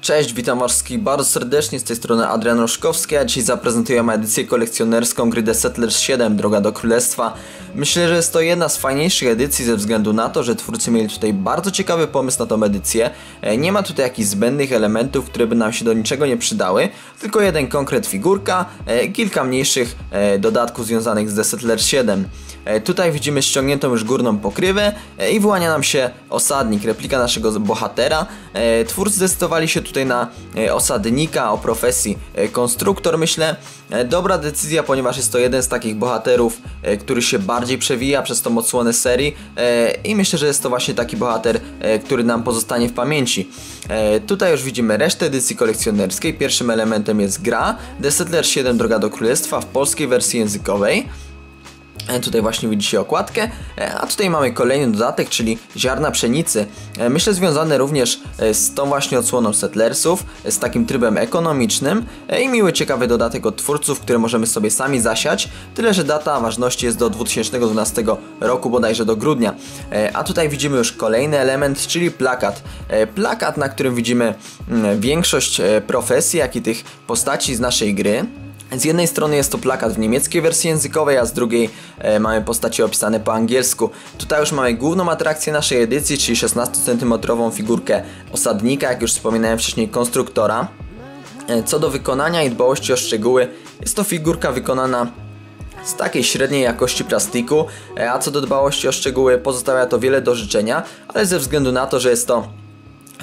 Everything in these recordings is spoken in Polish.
Cześć, witam wszystkich bardzo serdecznie, z tej strony Adrian Roszkowski, a dzisiaj zaprezentuję wam edycję kolekcjonerską gry The Settlers 7 Droga do Królestwa. Myślę, że jest to jedna z fajniejszych edycji ze względu na to, że twórcy mieli tutaj bardzo ciekawy pomysł na tą edycję. E, Nie ma tutaj jakichś zbędnych elementów, które by nam się do niczego nie przydały, tylko jeden konkret figurka, e, kilka mniejszych e, dodatków związanych z The Settlers 7. E, Tutaj widzimy ściągniętą już górną pokrywę i wyłania nam się osadnik, replika naszego bohatera. Twórcy zdecydowali się tutaj na e, osadnika o profesji e, konstruktor, myślę. E, Dobra decyzja, ponieważ jest to jeden z takich bohaterów, który się bardziej przewija przez tą odsłonę serii i myślę, że jest to właśnie taki bohater, który nam pozostanie w pamięci. Tutaj już widzimy resztę edycji kolekcjonerskiej. Pierwszym elementem jest gra The Settlers 7 Droga do Królestwa w polskiej wersji językowej. E, Tutaj właśnie widzicie okładkę, e, a tutaj mamy kolejny dodatek, czyli ziarna pszenicy. E, Myślę związane również z tą właśnie odsłoną Settlersów, z takim trybem ekonomicznym i miły ciekawy dodatek od twórców, które możemy sobie sami zasiać, tyle że data ważności jest do 2012 roku, bodajże do grudnia. A tutaj widzimy już kolejny element, czyli plakat. Plakat, na którym widzimy mm, większość profesji, jak i tych postaci z naszej gry. Z jednej strony jest to plakat w niemieckiej wersji językowej, a z drugiej e, mamy postacie opisane po angielsku. Tutaj już mamy główną atrakcję naszej edycji, czyli 16 cm figurkę osadnika, jak już wspominałem wcześniej, konstruktora. E, Co do wykonania i dbałości o szczegóły, jest to figurka wykonana z takiej średniej jakości plastiku, e, a co do dbałości o szczegóły pozostawia to wiele do życzenia, ale ze względu na to, że jest to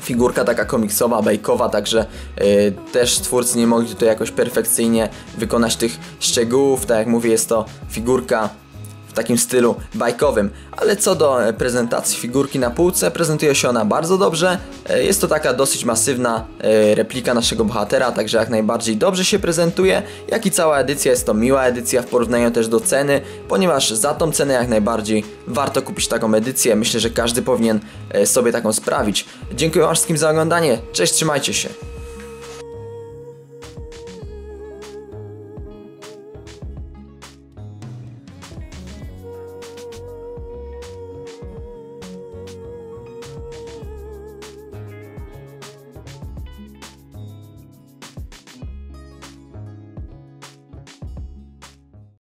figurka taka komiksowa, bajkowa, także y, też twórcy nie mogli tutaj jakoś perfekcyjnie wykonać tych szczegółów. Tak jak mówię, jest to figurka takim stylu bajkowym. Ale co do e, prezentacji figurki na półce, prezentuje się ona bardzo dobrze. E, Jest to taka dosyć masywna e, replika naszego bohatera, także jak najbardziej dobrze się prezentuje. Jak i cała edycja jest to miła edycja w porównaniu też do ceny, ponieważ za tą cenę jak najbardziej warto kupić taką edycję. Myślę, że każdy powinien sobie taką sprawić. Dziękuję wszystkim za oglądanie. Cześć, trzymajcie się.